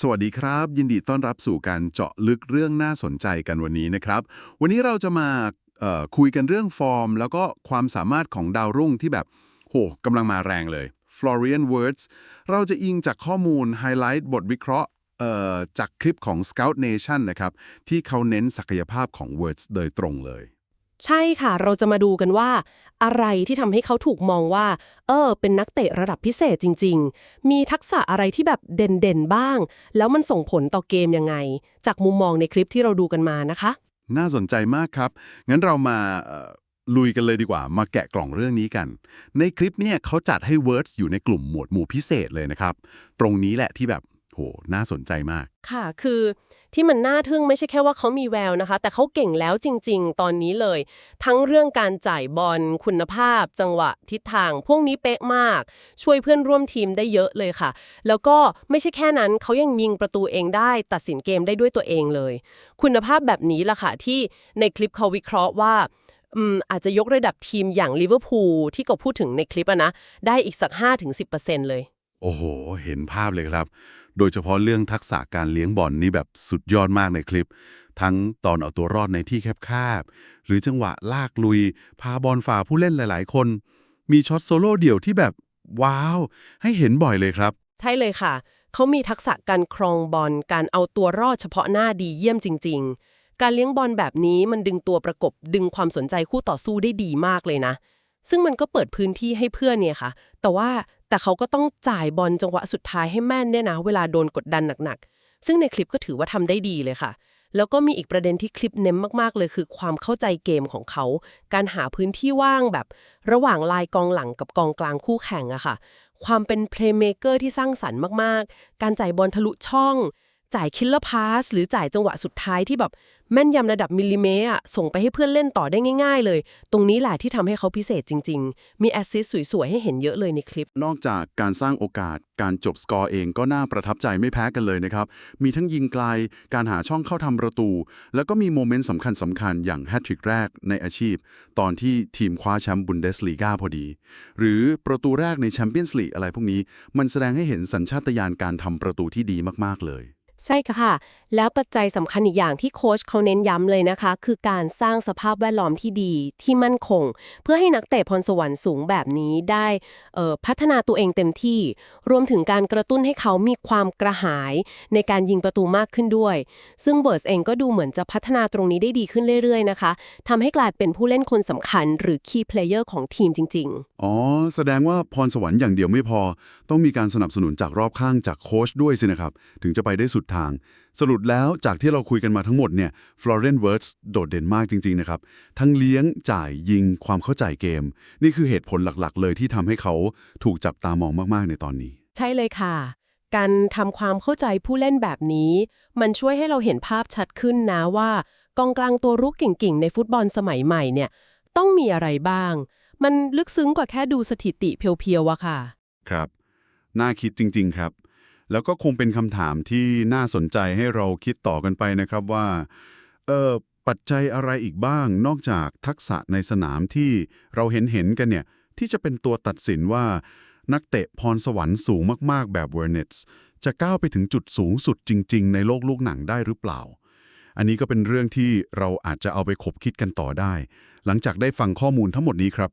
สวัสดีครับ ยินดีต้อนรับสู่การเจาะลึกเรื่องน่าสนใจกันวันนี้นะครับ วันนี้เราจะมาคุยกันเรื่องฟอร์ม แล้วก็ความสามารถของดาวรุ่งที่แบบโหกำลังมาแรงเลย Florian Words เราจะอิงจากข้อมูลไฮไลท์บทวิเคราะห์จากคลิปของ Scout Nation นะครับ ที่เขาเน้นศักยภาพของ Words โดยตรงเลย ใช่ค่ะ เราจะมาดูกันว่า อะไรที่ทำให้เขาถูกมองว่า เออ เป็นนักเตะระดับพิเศษจริง ๆ มีทักษะอะไรที่แบบเด่นๆบ้าง แล้วมันส่งผลต่อเกมยังไง จากมุมมองในคลิปที่เราดูกันมานะคะ น่าสนใจมากครับ งั้นเรามาลุยกันเลยดีกว่า มาแกะกล่องเรื่องนี้กัน ในคลิปเนี่ยเขาจัดให้ Words อยู่ในกลุ่มหมวดหมู่พิเศษเลยนะครับ ตรงนี้แหละที่แบบ โหน่าสนใจมาก ค่ะ คือที่มันน่าทึ่งไม่ใช่แค่ว่าเขามีแววนะคะ แต่เขาเก่งแล้วจริง ๆ ตอนนี้เลย ทั้งเรื่องการจ่ายบอลคุณภาพ จังหวะทิศทาง พวกนี้เป๊ะมาก ช่วยเพื่อนร่วมทีมได้เยอะเลยค่ะ แล้วก็ไม่ใช่แค่นั้นเขายังยิงประตูเองได้ ตัดสินเกมได้ด้วยตัวเองเลย คุณภาพแบบนี้ล่ะค่ะที่ในคลิปเขาวิเคราะห์ว่าอืมอาจจะยกระดับทีมอย่างลิเวอร์พูลที่ก็พูดถึงในคลิปอะนะได้อีกสัก 5-10%เลย โอ้โห เห็นภาพเลยครับ โดยเฉพาะเรื่องทักษะการเลี้ยงบอลนี่แบบสุดยอดมากในคลิป ทั้งตอนเอาตัวรอดในที่แคบๆ หรือจังหวะลากลุย พาบอลฝ่าผู้เล่นหลายๆ คน มีช็อตโซโล่เดี่ยวที่แบบ ว้าว ให้เห็นบ่อยเลยครับ ใช่เลยค่ะ เขามีทักษะการครองบอล การเอาตัวรอดเฉพาะหน้าดีเยี่ยมจริง ๆ การเลี้ยงบอลแบบนี้มันดึงตัวประกบ ดึงความสนใจคู่ต่อสู้ได้ดีมากเลยนะซึ่งมันก็เปิดพื้นที่ให้เพื่อนเนี่ยค่ะ แต่ว่า แต่เขาก็ต้องจ่ายบอลจังหวะสุดท้ายให้แม่นเนี่ยนะ เวลาโดนกดดันหนักๆ ซึ่งในคลิปก็ถือว่าทำได้ดีเลยค่ะ แล้วก็มีอีกประเด็นที่คลิปเน้นมากๆเลย คือความเข้าใจเกมของเขา การหาพื้นที่ว่างแบบ ระหว่างลายกองหลังกับกองกลางคู่แข่งอะค่ะ ความเป็นเพลย์เมเกอร์ที่สร้างสรรค์มากๆ การจ่ายบอลทะลุช่อง จ่ายคิลเลอร์พาสหรือจ่ายจังหวะสุดท้ายที่แบบแม่นยำระดับมิลลิเมตรอะส่งไปให้เพื่อนเล่นต่อได้ง่าย ๆ เลย ตรงนี้แหละที่ทำให้เขาพิเศษจริง ๆ มีแอสซิสต์สวย ๆ ให้เห็นเยอะเลยในคลิป นอกจากการสร้างโอกาส การจบสกอร์เองก็น่าประทับใจไม่แพ้กันเลยนะครับ มีทั้งยิงไกล การหาช่องเข้าทำประตู แล้วก็มีโมเมนต์สำคัญสำคัญอย่างแฮตทริกแรกในอาชีพ ตอนที่ทีมคว้าแชมป์บุนเดสลีกาพอดี หรือประตูแรกในแชมเปี้ยนส์ลีกอะไรพวกนี้ มันแสดงให้เห็นสัญชาตญาณการทำประตูที่ดีมากๆเลย ใช่ค่ะ แล้วปัจจัยสำคัญอีกอย่างที่โค้ชเขาเน้นย้ำเลยนะคะ คือการสร้างสภาพแวดล้อมที่ดีที่มั่นคง เพื่อให้นักเตะพรสวรรค์สูงแบบนี้ได้พัฒนาตัวเองเต็มที่ รวมถึงการกระตุ้นให้เขามีความกระหายในการยิงประตูมากขึ้นด้วย ซึ่งเบิร์สเองก็ดูเหมือนจะพัฒนาตรงนี้ได้ดีขึ้นเรื่อยๆนะคะทำให้กลายเป็นผู้เล่นคนสำคัญ หรือ key player ของทีมจริง ๆ อ๋อ แสดงว่าพรสวรรค์อย่างเดียวไม่พอ ต้องมีการสนับสนุนจากรอบข้างจากโค้ชด้วยสินะครับถึงจะไปได้สุดทาง สรุปแล้วจากที่เราคุยกันมาทั้งหมดเนี่ย Florian Wirtz โดดเด่นมากจริง ๆ นะครับ ทั้งเลี้ยงจ่ายยิงความเข้าใจเกม นี่คือเหตุผลหลักๆ เลยที่ทำให้เขาถูกจับตามองมากๆในตอนนี้ ใช่เลยค่ะ การทำความเข้าใจผู้เล่นแบบนี้ มันช่วยให้เราเห็นภาพชัดขึ้นนะว่ากองกลางตัวรุกเก่งๆ ในฟุตบอลสมัยใหม่เนี่ยต้องมีอะไรบ้าง มันลึกซึ้งกว่าแค่ดูสถิติเพียวๆอะค่ะ ครับ น่าคิดจริง ๆ ครับ แล้วก็คงเป็นคำถามที่น่าสนใจให้เราคิดต่อกันไปนะครับว่าเออปัจจัยอะไรอีกบ้างนอกจากทักษะในสนามที่เราเห็นเห็นกันเนี่ย ที่จะเป็นตัวตัดสินว่า นักเตะพรสวรรค์สูงมากๆ แบบเวอร์เนตส์จะก้าวไปถึงจุดสูงสุดจริง ๆ ในโลกลูกหนังได้หรือเปล่า อันนี้ก็เป็นเรื่องที่เราอาจจะเอาไปขบคิดกันต่อได้ หลังจากได้ฟังข้อมูลทั้งหมดนี้ครับ